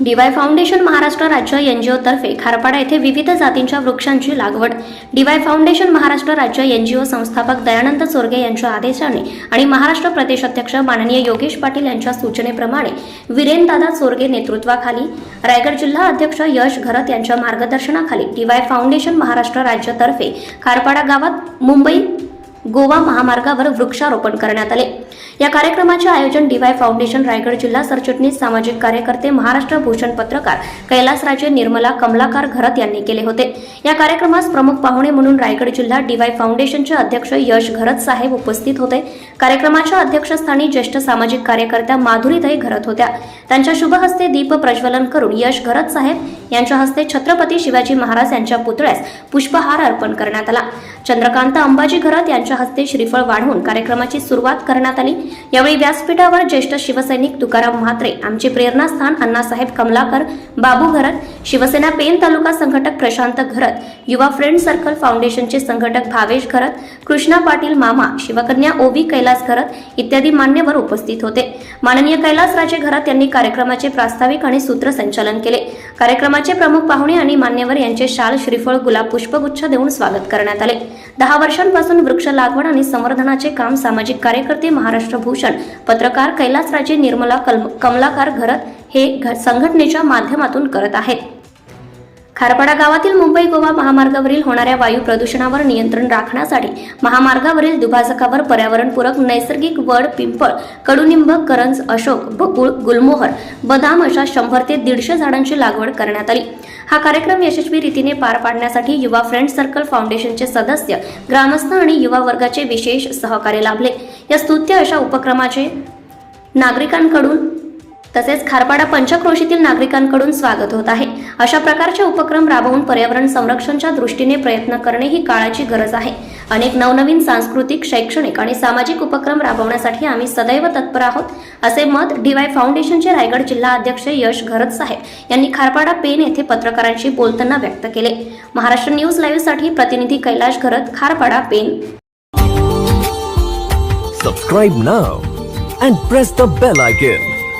Dy foundation Maharashtra राज्य N G ओतर्फे Kharpada येथे विविध जातींच्या वृक्षांची लागवड. डीवाय फाउंडेशन महाराष्ट्र राज्य एन जी ओ संस्थापक दयानंद चोरगे यांच्या आदेशाने आणि महाराष्ट्र प्रदेश अध्यक्ष माननीय योगेश पाटील यांच्या सूचनेप्रमाणे विरेनदादा चोरगे नेतृत्वाखाली रायगड जिल्हा अध्यक्ष यश घरत यांच्या मार्गदर्शनाखाली डीवाय फाउंडेशन महाराष्ट्र राज्यतर्फे खारपाडा गावात मुंबई गोवा महामार्गावर वृक्षारोपण करण्यात आले. या कार्यक्रमाचे आयोजन डीवाय फाउंडेशन रायगड जिल्हा सरचिटणीस सामाजिक कार्यकर्ते महाराष्ट्र भूषण पत्रकार कैलासराजे निर्मला कमलाकार घरत यांनी केले होते. या कार्यक्रमास प्रमुख पाहुणे म्हणून रायगड जिल्हा डीवाय फाउंडेशनचे अध्यक्ष यश घरत साहेब उपस्थित होते. कार्यक्रमाच्या अध्यक्षस्थानी ज्येष्ठ सामाजिक कार्यकर्त्या माधुरीताई घरत होत्या. त्यांच्या शुभ हस्ते दीप प्रज्वलन करून यश घरत साहेब यांच्या हस्ते छत्रपती शिवाजी महाराज यांच्या पुतळ्यास पुष्पहार अर्पण करण्यात आला. चंद्रकांत अंबाजी घरत यांच्या हस्ते श्रीफळ वाढवून कार्यक्रमाची सुरुवात करण्यात आली. यावेळी व्यासपीठावर ज्येष्ठ शिवसैनिक तुकाराम म्हात्रे आमचे प्रेरणास्थान अण्णासाहेब कमलाकर बाबू घरत शिवसेना पेन तालुका संघटक प्रशांत घरत युवा फ्रेंड सर्कल फाउंडेशनचे संघटक भावेश घरत कृष्णा पाटील मामा शिवकन्या ओवी कैलास घरत इत्यादी मान्यवर उपस्थित होते. माननीय कैलासराजे घरत यांनी कार्यक्रमाचे प्रास्ताविक आणि सूत्रसंचालन केले. कार्यक्रमाचे प्रमुख पाहुणे आणि मान्यवर यांचे शाल श्रीफळ गुलाब पुष्पगुच्छ देऊन स्वागत करण्यात आले. दहा वर्षांपासून वृक्ष लागवड आणि संवर्धनाचे काम सामाजिक कार्यकर्ते महाराष्ट्र भूषण पत्रकार कैलासराजे निर्मला कल- कमलाकार घरत हे घ- संघटनेच्या माध्यमातून करत आहेत. खारपाडा गावातील मुंबई गोवा महामार्गावरील होणाऱ्या वायू प्रदूषणावर नियंत्रण राखण्यासाठी महामार्गावरील दुभाजकावर पर्यावरणपूरक नैसर्गिक वड पिंपळ कडुनिंब करंज अशोक बकुळ गुलमोहर बदाम अशा शंभर ते दीडशे झाडांची लागवड करण्यात आली. हा कार्यक्रम यशस्वी रीतीने पार पाडण्यासाठी युवा फ्रेंड सर्कल फाउंडेशनचे सदस्य ग्रामस्थ आणि युवा वर्गाचे विशेष सहकार्य लाभले. या स्तुत्य अशा उपक्रमाचे नागरिकांकडून तसेच खारपाडा पंचक्रोशीतील नागरिकांकडून स्वागत होत आहे. अशा प्रकारचे उपक्रम राबवून पर्यावरण संरक्षणच्या दृष्टीने प्रयत्न करणे ही काळाची गरज आहे. अनेक नवनवीन सांस्कृतिक शैक्षणिक आणि सामाजिक उपक्रम राबवण्यासाठी आम्ही सदैव तत्पर आहोत असे मत डीवाय फाउंडेशनचे रायगड जिल्हा अध्यक्ष यश घरत साहेब यांनी खारपाडा पेन येथे पत्रकारांशी बोलताना व्यक्त केले. महाराष्ट्र न्यूज लाईव्हसाठी प्रतिनिधी Kailash Gharat Kharpada Pen subscribe now and press the bell icon.